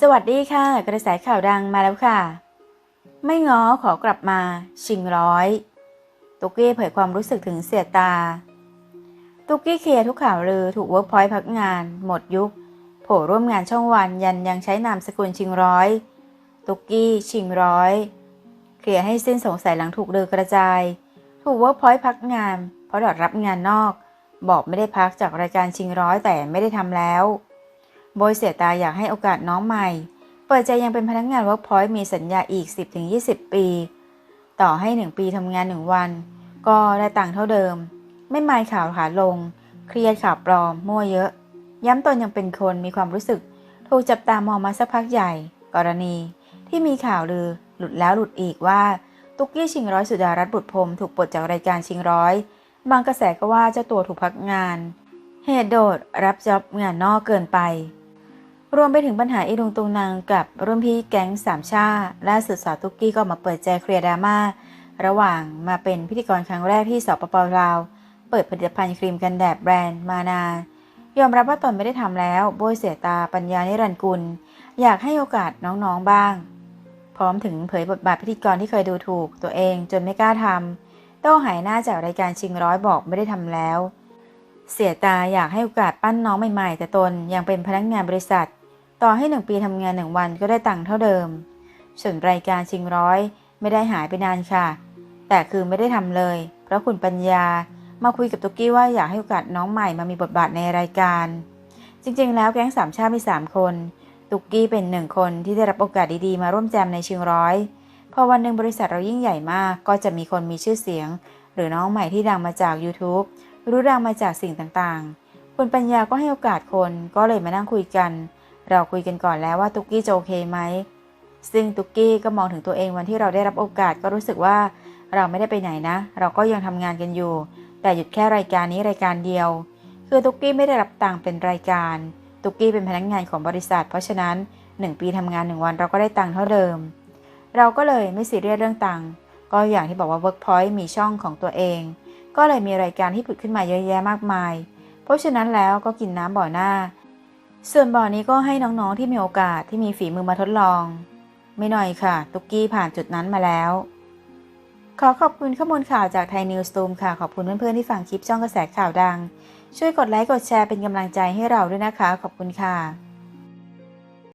สวัสดีค่ะ กระแสข่าวดังมาแล้วค่ะ ไม่ง้อขอกลับมาชิงร้อย ตุกกี้เผยความรู้สึกถึงเสียตา ตุกกี้เคลียร์ทุกข่าวลือถูกเวิร์กพอยต์พักงาน หมดยุคโผล่ร่วมงานช่องวันยันยังใช้นามสกุลชิงร้อย ตุกกี้ชิงร้อย เคลียร์ให้สิ้นสงสัยหลังถูกลือกระจาย ถูกเวิร์กพอยต์พักงาน เพราะดอดรับงานนอก บอกไม่ได้พักจากรายการชิงร้อยแต่ไม่ได้ทำแล้ว โบยเสียตาอยากให้โอกาสน้องใหม่ เปิดใจยังเป็นพนักงานเวิร์กพอยต์มีสัญญาอีก 10-20 ปี ต่อให้ 1 ปีทำงาน 1 วัน ก็ได้ตังค์เท่าเดิม ไม่มายข่าวขาลง เครียดข่าวปลอม มั่วเยอะ ย้ำตนยังเป็นคนมีความรู้สึก ถูกจับตามองมาสักพักใหญ่ กรณีที่มีข่าวลือหลุดแล้วหลุดอีกว่า ตุ๊กกี้ชิงร้อยสุดารัตน์บุตรพรมถูกปลดจากรายการชิงร้อย บางกระแสก็ว่าเจ้าตัวถูกพักงาน เหตุโดดรับจ็อบงานนอกเกินไป รวมไปถึงปัญหาอีลุงตุงนางกับรุ่นพี่แก๊งสามชาล่าสุดสาวตุ๊กกี้ก็มาเปิดใจเคลียร์ดราม่าระหว่างมาเป็นพิธีกรครั้งแรกที่สปปลาว เปิดผลิตภัณฑ์ครีมกันแดดแบรนด์มานายอมรับว่าตนไม่ได้ทำแล้วโบยเสียตาปัญญานิรันกุล อยากให้โอกาสน้องๆบ้าง พร้อมถึงเผยบทบาทพิธีกรที่เคยดูถูกตัวเองจนไม่กล้าทำต้องหายหน้าจากรายการชิงร้อยบอกไม่ได้ทำแล้ว เสียตาอยากให้โอกาสปั้นน้องใหม่ๆ แต่ตนยังเป็นพนักงานบริษัท ต่อให้หนึ่งปีทำงานหนึ่งวันก็ได้ตังค์เท่าเดิม ส่วนรายการชิงร้อยไม่ได้หายไปนานค่ะ แต่คือไม่ได้ทำเลย เพราะคุณปัญญามาคุยกับตุกกี้ว่าอยากให้โอกาสน้องใหม่มามีบทบาทในรายการ จริงๆ แล้วแก๊งสามชาติมีสามคน ตุกกี้เป็นหนึ่งคนที่ได้รับโอกาสดีๆ มาร่วมแจมในชิงร้อย พอวันหนึ่งบริษัทเรายิ่งใหญ่มาก ก็จะมีคนมีชื่อเสียง หรือน้องใหม่ที่ดังมาจาก YouTube รู้ดังมาจากสิ่งต่างๆ คุณปัญญาก็ให้โอกาสคนก็เลยมานั่งคุยกัน เราคุยกันก่อนแล้วว่าตุกกี้จะโอเคไหม ซึ่งตุกกี้ก็มองถึงตัวเองวันที่เราได้รับโอกาสก็รู้สึกว่าเราไม่ได้ไปไหนนะ เราก็ยังทำงานกันอยู่ แต่หยุดแค่รายการนี้รายการเดียว คือตุกกี้ไม่ได้รับตังค์เป็นรายการ ตุกกี้เป็นพนักงานของบริษัท เพราะฉะนั้น 1 ปีทำงาน 1 วันเราก็ได้ตังค์เท่าเดิม เราก็เลยไม่ซีเรียสเรื่องตังค์ก็อย่างที่บอกว่า Workpoint มีช่องของตัวเอง ก็เลยมีรายการที่ผุดขึ้นมาเยอะแยะมากมาย เพราะฉะนั้นแล้วก็กินน้ำบ่อหน้า ส่วนบ่อนี้ก็ให้น้องๆที่มีโอกาสที่มีฝีมือมาทดลอง ไม่หน่อยค่ะ ตุกกี้ผ่านจุดนั้นมาแล้ว ขอขอบคุณข้อมูลข่าวจากไทยนิวส์ตูมค่ะ ขอบคุณเพื่อนๆที่ฟังคลิปช่องกระแสข่าวดัง ช่วยกดไลค์กดแชร์เป็นกำลังใจให้เราด้วยนะคะ ขอบคุณค่ะ